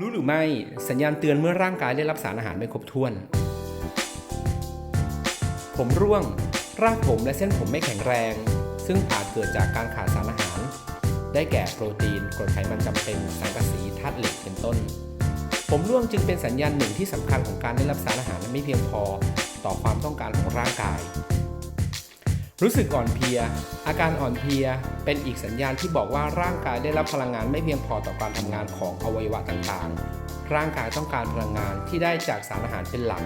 รู้หรือไม่สัญญาณเตือนเมื่อร่างกายได้รับสารอาหารไม่ครบถ้วน ผมร่วง รากผมและเส้นผมไม่แข็งแรง ซึ่งอาจเกิดจากการขาดสารอาหาร ได้แก่โปรตีนกรดไขมันจำเป็นสังกะสีธาตุเหล็กเป็นต้น ผมร่วงจึงเป็นสัญญาณหนึ่งที่สำคัญของการได้รับสารอาหารและไม่เพียงพอ ต่อความต้องการของร่างกาย รู้สึกอ่อนเพลีย อาการอ่อนเพลีย เป็นอีกสัญญาณที่บอกว่าร่างกายได้รับพลังงานไม่เพียงพอต่อการทำงานของอวัยวะต่างๆ ร่างกายต้องการพลังงานที่ได้จากสารอาหารเป็นหลัก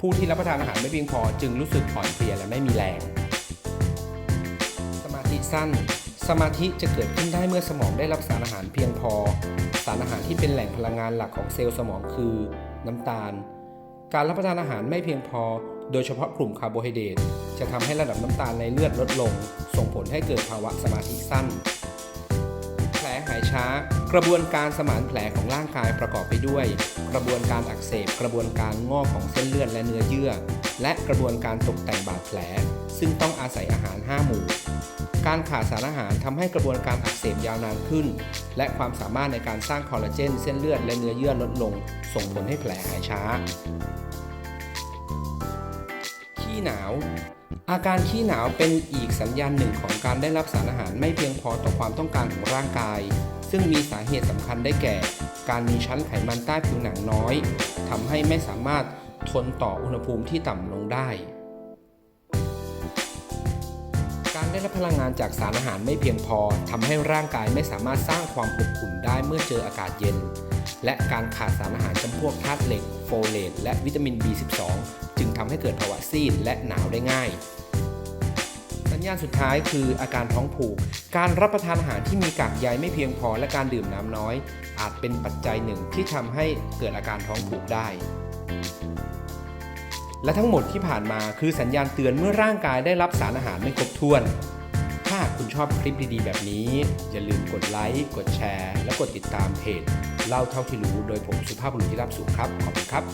ผู้ที่รับประทานอาหารไม่เพียงพอจึงรู้สึกอ่อนเพลียและไม่มีแรง สมาธิสั้น สมาธิจะเกิดขึ้นได้เมื่อสมองได้รับสารอาหารเพียงพอ สารอาหารที่เป็นแหล่งพลังงานหลักของเซลล์สมองคือ น้ำตาล การรับประทานอาหารไม่เพียงพอ โดยเฉพาะกลุ่มคาร์โบไฮเดรตจะทำให้ระดับน้ำตาลในเลือดลดลง ส่งผลให้เกิดภาวะสมาธิสั้น แผลหายช้า กระบวนการสมานแผลของร่างกายประกอบไปด้วย กระบวนการอักเสบ กระบวนการงอกของเส้นเลือดและเนื้อเยื่อ และกระบวนการตกแต่งบาดแผล ซึ่งต้องอาศัยอาหาร 5 หมู่ การขาดสารอาหารทำให้กระบวนการอักเสบยาวนานขึ้น และความสามารถในการสร้างคอลลาเจน เส้นเลือดและเนื้อเยื่อลดลง ส่งผลให้แผลหายช้า ขี้หนาว อาการขี้หนาวเป็นอีกสัญญาณหนึ่งของการได้รับสารอาหารไม่เพียงพอต่อความต้องการของร่างกาย ซึ่งมีสาเหตุสำคัญได้แก่ การมีชั้นไขมันใต้ผิวหนังน้อยทำให้ไม่สามารถทนต่ออุณหภูมิที่ต่ำลงได้ การได้รับพลังงานจากสารอาหารไม่เพียงพอทำให้ร่างกายไม่สามารถสร้างความอบอุ่นได้เมื่อเจออากาศเย็น และการขาดสารอาหารจำพวกธาตุเหล็ก โฟเลตและวิตามิน B12 จึงทำให้เกิดภาวะซีดและหนาวได้ง่าย สัญญาณสุดท้ายคืออาการท้องผูก การรับประทานอาหารที่มีกากใยไม่เพียงพอและการดื่มน้ำน้อย อาจเป็นปัจจัยหนึ่งที่ทำให้เกิดอาการท้องผูกได้ และทั้งหมดที่ผ่านมาคือสัญญาณเตือนเมื่อร่างกายได้รับสารอาหารไม่ครบถ้วน ถ้าคุณชอบคลิปดีๆ แบบนี้ อย่าลืมกดไลค์ กดแชร์ และกดติดตามเพจ เล่าเท่าที่รู้โดยผมสุภาพบุรุษที่รับสูงครับ ขอบคุณครับ